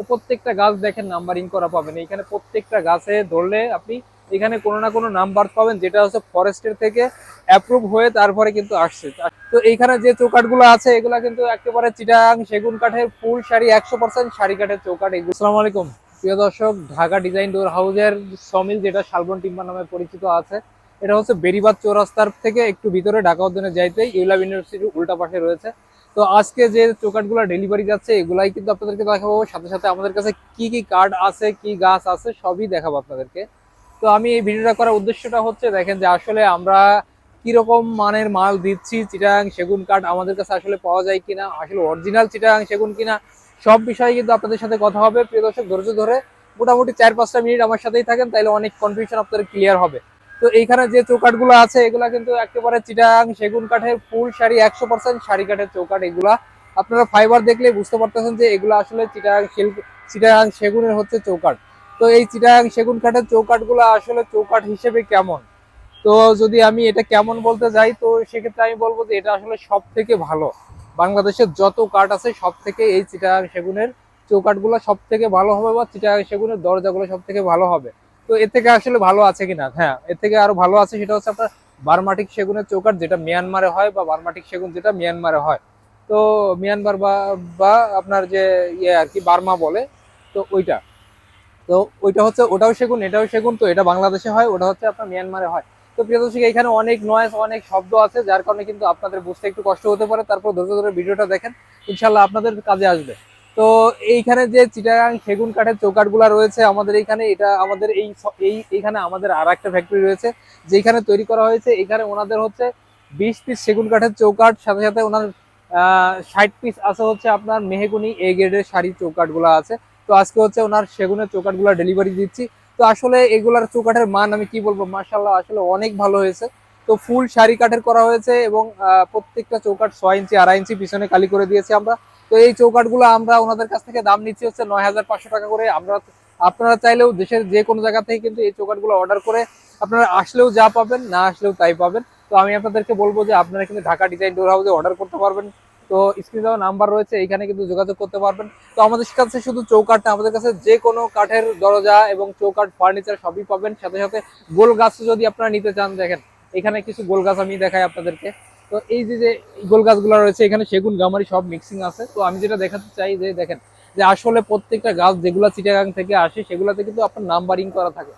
তো প্রত্যেকটা গাছ দেখেন নাম্বারিং করা পাবেন। এখানে প্রত্যেকটা গাছে ধরলে আপনি এখানে কোনো না কোনো নাম্বার পাবেন, যেটা হচ্ছে ফরেস্টের থেকে অ্যাপ্রুভ হয়ে তারপরে কিন্তু আসছে। তো এইখানে যে চৌকাটগুলো আছে, এগুলা কিন্তু একেবারে চিটাং, সেগুন কাঠের ফুল শাড়ি, একশো পার্সেন্ট শাড়ি কাঠের চৌকাট এগুলো আসসালামু আলাইকুম। প্রিয় দর্শক, ঢাকা ডিজাইন ডোর হাউসের সমিল, যেটা শালবন টিম্বার নামে পরিচিত আছে, এটা হচ্ছে বেরিবাদ চৌরাস্তার থেকে একটু ভিতরে ঢাকা উদ্যানে যাইতেই ইউলাভ ইউনিভার্সিটির উল্টা পাশে রয়েছে। তো আজকে যে চৌকাটগুলো ডেলিভারি যাচ্ছে, এগুলাই কিন্তু আপনাদেরকে দেখাবো। সাথে সাথে আমাদের কাছে কি কি কার্ড আছে, কি গাছ আছে, সবই দেখাবো আপনাদেরকে। তো আমি এই ভিডিওটা করার উদ্দেশ্যটা হচ্ছে, দেখেন যে আসলে আমরা কীরকম মানের মাল দিচ্ছি চিটাং সেগুন কাঠ আমাদের কাছে আসলে পাওয়া যায় কিনা, আসলে অরিজিনাল চিটাং সেগুন কিনা, সব বিষয়ে কিন্তু আপনাদের সাথে কথা হবে। প্রিয় দর্শক, ধৈর্য ধরে মোটামুটি চার পাঁচটা মিনিট আমার সাথেই থাকেন তাহলে অনেক কনফিউশন আপনাদের ক্লিয়ার হবে। তো এইখানে যে চৌকাটগুলো আছে, এগুলা কিন্তু একেবারে চিটাং, সেগুন কাঠের ফুল শাড়ি, একশো পার্সেন্ট শাড়ি কাঠের চৌকাট এগুলা। আপনারা ফাইবার দেখলে বুঝতে পারতেছেন যে এগুলো আসলে চিটাং চিটাং সেগুনের হচ্ছে চৌকাট তো এই চিটাং সেগুন কাঠের চৌকাটগুলো আসলে চৌকাট হিসেবে কেমন? তো যদি আমি এটা কেমন বলতে যাই, তো সেক্ষেত্রে আমি বলব যে এটা আসলে সব থেকে ভালো। বাংলাদেশের যত কাঠ আছে সব থেকে এই চিটাং সেগুনের চৌকাটগুলো সব থেকে ভালো হবে বা চিটাং সেগুনের দরজাগুলো সব থেকে ভালো হবে। তো এর থেকে আসলে ভালো আছে কিনা? হ্যাঁ এর থেকে আরও ভালো আছে সেটা হচ্ছে আপনার বারমাটিক সেগুনের চৌকাট যেটা মিয়ানমারে হয় বা বারমাটিক সেগুন যেটা মিয়ানমারে হয়। তো মিয়ানমার বা আপনার যে ইয়ে আর কি, বার্মা বলে, তো ওইটা। তো ওইটা হচ্ছে, ওটাও সেগুন, এটাও সেগুন, তো এটা বাংলাদেশে হয়, ওটা হচ্ছে আপনার মিয়ানমারে হয়। তো প্রিয় দর্শক, এখানে অনেক নয়েস অনেক শব্দ আছে, যার কারণে কিন্তু আপনাদের বুঝতে একটু কষ্ট হতে পারে। তারপর ধৈর্য ধরে ভিডিওটা দেখেন ইনশাল্লাহ আপনাদের কাজে আসবে। তো এইখানে যে চিটাগাং সেগুন কাঠের চৌকাটগুলা রয়েছে আমাদের এইখানে, এটা আমাদের এই এইখানে আমাদের আর একটা ফ্যাক্টরি রয়েছে যেখানে তৈরি করা হয়েছে। এখানে ওনাদের হচ্ছে বিশ পিস সেগুন কাঠের চৌকাট সাথে সাথে ওনার ষাট পিস আছে হচ্ছে আপনার মেহেগুনি, এ গ্রেডের শাড়ি চৌকাটগুলো আছে। তো আজকে হচ্ছে ওনার সেগুনের চৌকাটগুলো ডেলিভারি দিচ্ছি। তো আসলে এগুলার চৌকাঠের মান আমি কি বলব? মার্শাল্লাহ আসলে অনেক ভালো হয়েছে। তো ফুল শাড়ি কাঠের করা হয়েছে এবং প্রত্যেকটা চৌকাট ছয় ইঞ্চি, আড়াই ইঞ্চি পিছনে কালি করে দিয়েছি আমরা। তো এই চৌকাটগুলো আমরা ওনাদের কাছ থেকে দাম নিচ্ছি হচ্ছে নয় হাজার পাঁচশো টাকা করে। আমরা আপনারা চাইলেও দেশের যে কোনো জায়গা থেকে কিন্তু এই চৌকাটগুলো অর্ডার করে আপনারা আসলেও যা পাবেন, না আসলেও তাই পাবেন। তো আমি আপনাদেরকে বলব যে আপনারা কিন্তু ঢাকা ডিজাইন ডোর হাউসে অর্ডার করতে পারবেন। তো স্ক্রিনে দেওয়া নাম্বার রয়েছে এখানে কিন্তু যোগাযোগ করতে পারবেন। তো আমাদের কাছে শুধু চৌকাট না, আমাদের কাছে যে কোনো কাঠের দরজা এবং চৌকাট ফার্নিচার সবই পাবেন। সাথে সাথে গোল গাছ যদি আপনারা নিতে চান, দেখেন, এখানে কিছু গোল গাছ আমি দেখাই আপনাদেরকে। তো এই যে যে গোল গাছগুলো রয়েছে, এখানে সেগুন, গামারি সব মিক্সিং আছে। তো আমি যেটা দেখাতে চাই যে, দেখেন, যে আসলে প্রত্যেকটা গাছ যেগুলো চিটাগাং থেকে আসে, সেগুলোতে কিন্তু আপনার নাম্বারিং করা থাকে।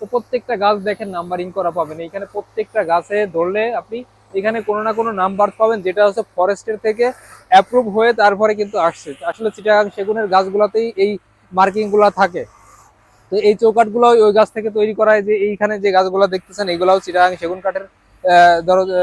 তো প্রত্যেকটা গাছ দেখেন নাম্বারিং করা পাবেন। এখানে প্রত্যেকটা গাছে ধরলে আপনি এখানে কোনো না কোনো নাম্বার পাবেন, যেটা হচ্ছে ফরেস্টের থেকে অ্যাপ্রুভ হয়ে তারপরে কিন্তু আসছে। আসলে চিটাগাং সেগুনের গাছগুলোতেই এই মার্কিংগুলা থাকে। তো এই চৌকাটগুলো ওই গাছ থেকে তৈরি করা হয় যে, এইখানে যে গাছগুলো দেখতেছেন এইগুলাও চিটাগাং সেগুন কাঠের দরজা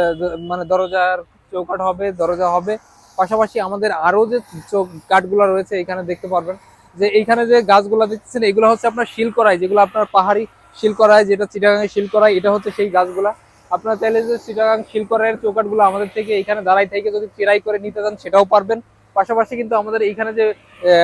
মানে দরজার চৌকাট হবে, দরজা হবে। পাশাপাশি আমাদের আরও যে চৌ- কাঠগুলো রয়েছে, এখানে দেখতে পারবেন যে এইখানে যে গাছগুলো দেখতেছেন, এগুলো হচ্ছে আপনার শিল করাই যেগুলো আপনার পাহাড়ি শিল করাই যেটা চিটাগাং শিল করাই এটা হচ্ছে সেই গাছগুলা। আপনার চাইলে যে চিটাগাং শিল করাইয়ের চৌকাটগুলো আমাদের থেকে এখানে দাঁড়াই থেকে যদি চেরাই করে নিতে চান, সেটাও পারবেন। পাশাপাশি কিন্তু আমাদের এইখানে যে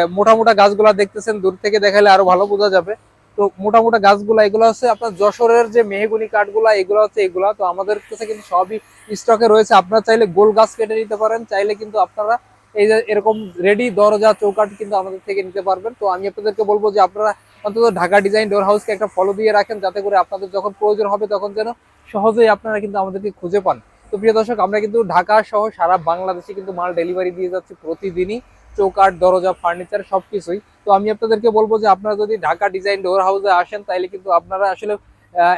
মোটা মোটা গাছগুলা দেখতেছেন, দূর থেকে দেখালে আরও ভালো বোঝা যাবে। তো মোটা মোটা গাছগুলা, এগুলো হচ্ছে আপনার যশোরের যে মেহগুনি কাঠগুলা, এগুলো হচ্ছে এগুলা। তো আমাদের কাছে কিন্তু সবই স্টকে রয়েছে। আপনারা চাইলে গোল গাছ কেটে নিতে পারেন, চাইলে কিন্তু আপনারা এই যে এরকম রেডি দরজা চৌকাট কিন্তু আমাদের থেকে নিতে পারবেন। তো আমি আপনাদেরকে বলব যে আপনারা অন্তত ঢাকা ডিজাইন ডোর হাউসকে একটা ফলো দিয়ে রাখেন, যাতে করে আপনাদের যখন প্রয়োজন হবে তখন যেন সহজেই আপনারা কিন্তু আমাদেরকে খুঁজে পান। তো প্রিয় দর্শক, আমরা কিন্তু ঢাকা সহ সারা বাংলাদেশে কিন্তু মাল ডেলিভারি দিয়ে যাচ্ছি প্রতিদিনই। চৌকাট দরজা ফার্নিচার সবকিছুই। তো আমি আপনাদেরকে বলব যে আপনারা যদি ঢাকা ডিজাইন ডোর হাউসে আসেন তাহলে কিন্তু আপনারা আসলে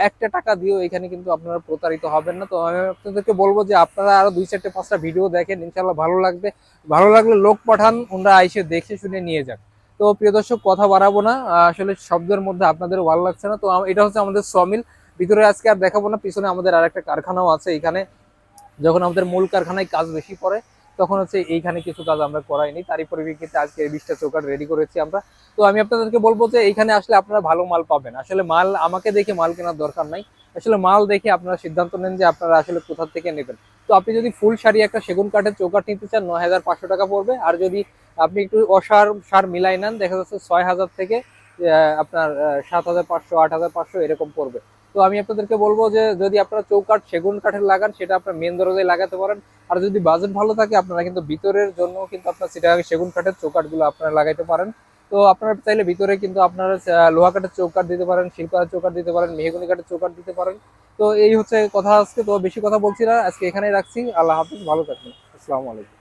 একটা টাকা দিয়েও এখানে কিন্তু আপনারা প্রতারিত হবেন না। তো আমি আপনাদেরকে বলব যে আপনারা আরও দুই চারটে, পাঁচটা ভিডিও দেখেন ইনশাল্লাহ ভালো লাগবে। ভালো লাগলে লোক পাঠান, ওনারা আইসে দেখে শুনে নিয়ে যান। তো প্রিয় দর্শক, কথা বাড়াবো না। আসলে শব্দের মধ্যে আপনাদের ভালো লাগছে না। তো এটা হচ্ছে আমাদের সমিল। ভিতরে আজকে আর দেখাবো না, পিছনে আমাদের আর একটা কারখানাও আছে এখানে। যখন আমাদের মূল কারখানায় কাজ বেশি পড়ে তখন হচ্ছে এইখানে কিছু কাজ আমরা করাইনি। তারই পরিপ্রেক্ষিতে আজকে বিশটা চৌকাট রেডি করেছি আমরা। তো আমি আপনাদেরকে বলব যে এইখানে আসলে আপনারা ভালো মাল পাবেন। আসলে মাল আমাকে দেখে মাল কেনার দরকার নাই। আসলে মাল দেখে আপনারা সিদ্ধান্ত নেন যে আপনারা আসলে কোথা থেকে নেবেন। তো আপনি যদি ফুল শাড়ি একটা সেগুন কাঠের চৌকাট নিতে চান, নয় হাজার পাঁচশো টাকা পড়বে। আর যদি আপনি একটু অসার সার মিলাই নেন, দেখা যাচ্ছে ছয় হাজার থেকে আপনার সাত হাজার পাঁচশো, আট হাজার পাঁচশো এরকম পড়বে। তো আমি আপনাদেরকে বলব যে যদি আপনারা চৌকাঠ, সেগুন কাঠের লাগান, সেটা আপনার মেন দরজায় লাগাতে পারেন। আর যদি বাজেট ভালো থাকে, আপনারা কিন্তু ভিতরের জন্য কিন্তু আপনার সেটা সেগুন কাঠের চৌকাঠগুলো আপনারা লাগাইতে পারেন। তো আপনারা চাইলে ভিতরে কিন্তু আপনারা লোহা কাঠের চৌকাঠ দিতে পারেন শিল্পার চৌকাঠ দিতে পারেন, মেহগুনি কাঠের চৌকাঠ দিতে পারেন। তো এই হচ্ছে কথা আজকে, তো বেশি কথা বলছি না। আজকে এখানেই রাখছি। আল্লাহ হাফিজ, ভালো থাকবেন। আসসালামু আলাইকুম।